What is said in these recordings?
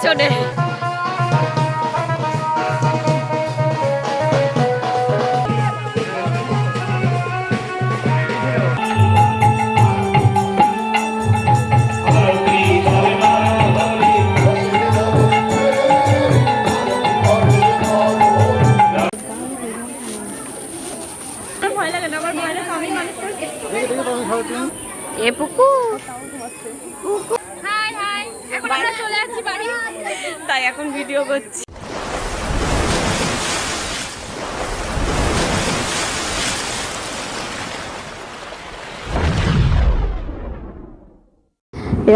পিছনে তাই এখন ভিডিও করছি।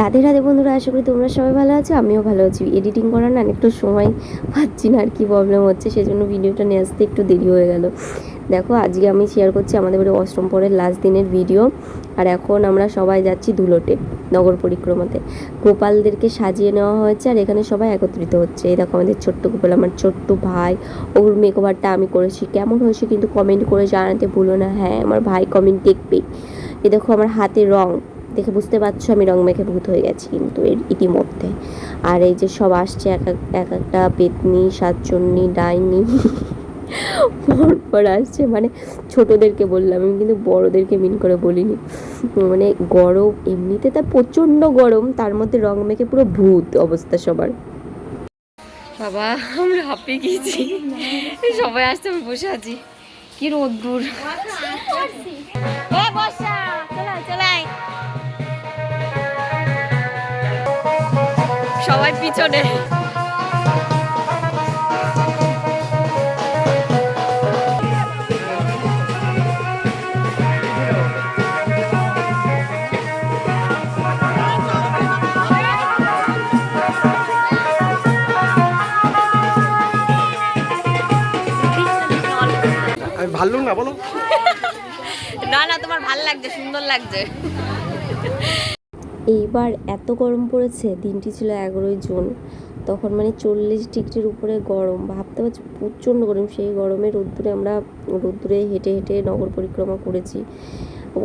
রাধে রাধে বন্ধুরা, আশা করি তোমরা সবাই ভালো আছো, আমিও ভালো আছি। এডিটিং করার না একটু সময় পাচ্ছি না, আর কি প্রবলেম হচ্ছে, সেজন্য ভিডিওটা নিয়ে আসতে একটু দেরি হয়ে গেল। দেখো, আজকে আমি শেয়ার করছি আমাদের বাড়ি অষ্টম পরের লাস্ট দিনের ভিডিও আর এখন আমরা সবাই যাচ্ছি ধুলোটে নগর পরিক্রমাতে। গোপালদেরকে সাজিয়ে নেওয়া হয়েছে আর এখানে সবাই একত্রিত হচ্ছে। এই দেখো আমাদের ছোট্ট গোপাল, আমার ছোট্ট ভাই। ওর মেকওভারটা আমি করেছি। কেমন হয়েছে কিন্তু কমেন্ট করে জানাতে ভুলো না। হ্যাঁ আমার ভাই কমেন্ট দেখবে। এ দেখো আমার হাতে রং। দেখে বুঝতে পারছ আমি রং মেখে ভূত হয়ে গেছি কিন্তু এর ইতিমধ্যে। আর এই যে সব আসছে এক এক একটা পেতনি, সাতচন্নি, ডাইনি। আসছে। মানে ছোটদেরকে বললাম, আমি কিন্তু বড়দেরকে মিন করে বলিনি। মানে গরম এমনিতে তা প্রচণ্ড গরম, তার মধ্যে রং মেখে পুরো ভূত অবস্থা সবার। বাবা, আমরা হাঁপিয়ে গিয়েছি। সবাই আসতে আমি বসে আছি। কি রোদ্দুর। চলাই সবাই পিছনে। ভাল্লুক না বলো। না না তোমার ভালো লাগছে সুন্দর লাগছে। এইবার এত গরম পড়েছে দিনটি ছিল এগারোই জুন। তখন মানে চল্লিশ ডিগ্রির উপরে গরম। ভাবতে পারছি প্রচণ্ড গরম সেই গরমে রোদ্দুরে আমরা রোদ্দুরে হেঁটে হেঁটে নগর পরিক্রমা করেছি।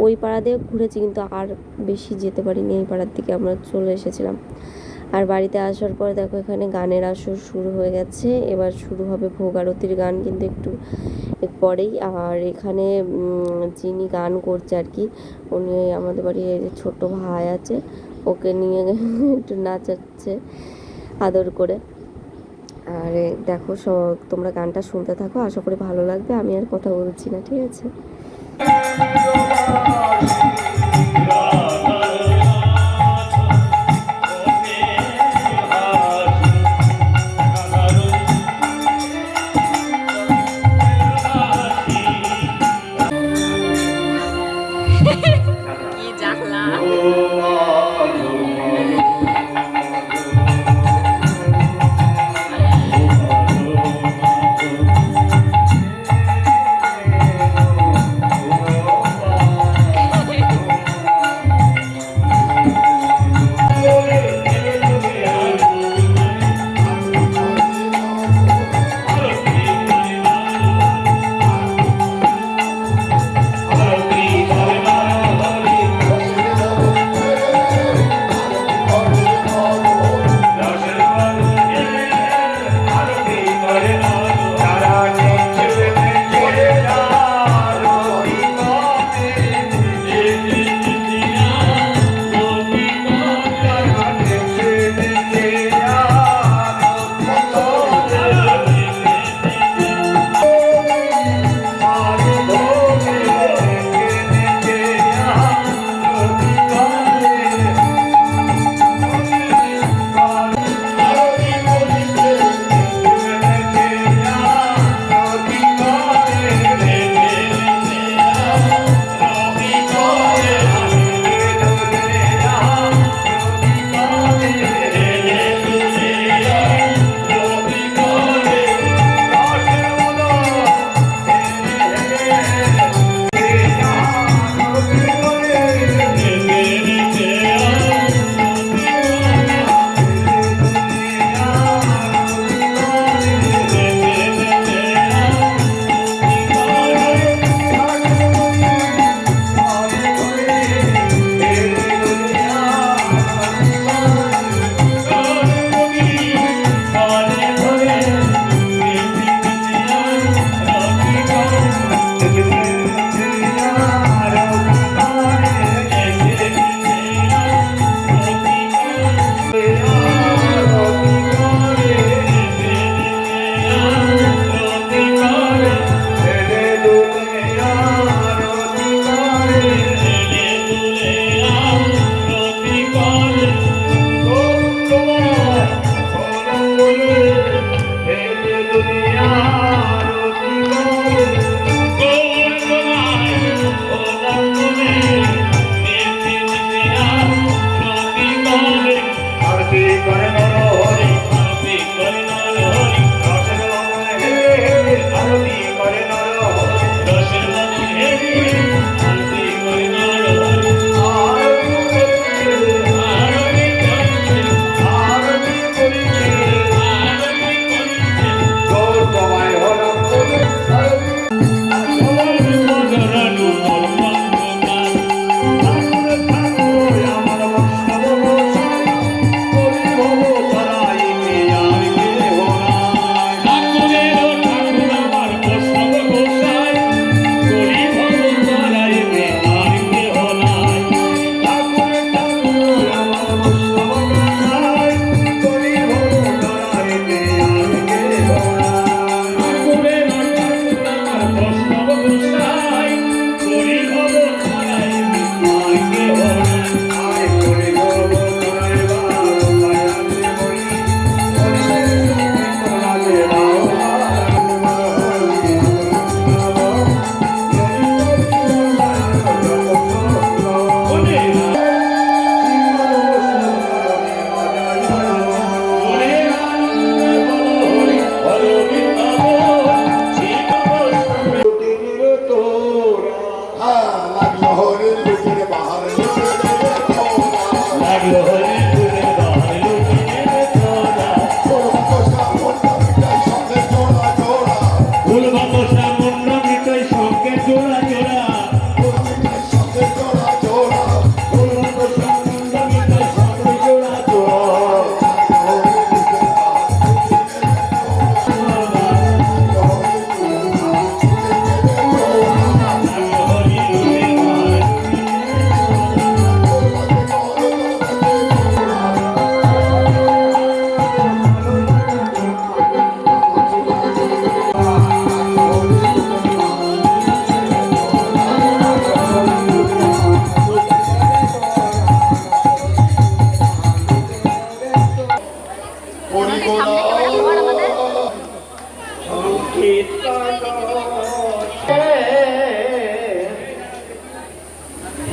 ওই পাড়া দিয়ে ঘুরেছি কিন্তু আর বেশি যেতে পারিনি এই পাড়ার দিকে আমরা চলে এসেছিলাম। আর বাড়িতে আসার পর দেখো এখানে গানের আসর শুরু হয়ে গেছে। এবার শুরু হবে ভোগ আরতির গান কিন্তু একটু পরেই। আর এখানে যিনি গান করছে আর কি, উনি আমাদের বাড়ির ছোট ভাই আছে, ওকে নিয়ে একটু নাচাচ্ছে আদর করে। আর দেখো তোমরা গানটা শুনতে থাকো, আশা করি ভালো লাগবে, আমি আর কথা বলছি না, ঠিক আছে?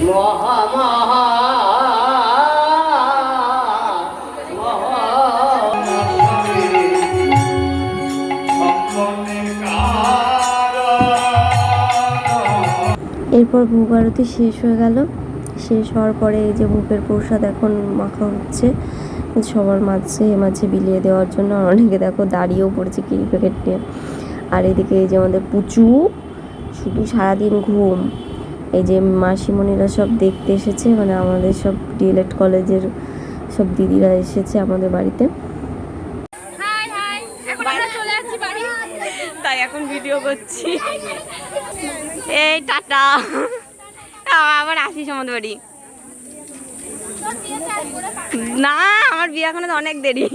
এরপর ভোগ আরতি শেষ হয়ে গেল। শেষ হওয়ার পরে এই যে ভোগের প্রসাদ এখন মাখা হচ্ছে। সবার মাঝে মাঝে বিলিয়ে দেওয়ার জন্য। অনেকে দেখো দাঁড়িয়েও পড়েছে কি প্যাকেট নিয়ে। আর এদিকে এই যে আমাদের পুচু, শুধু সারাদিন ঘুম। এই যে মাসিমণিরা সব দেখতে এসেছে মানে আমাদের সব ডিএলএড কলেজের সব দিদিরা এসেছে আমাদের বাড়িতে। তাই এখন ভিডিও করছি। এই টাটা। আবার আসিস আমাদের বাড়ি। না আমার বিয়ে এখনও তো অনেক দেরি।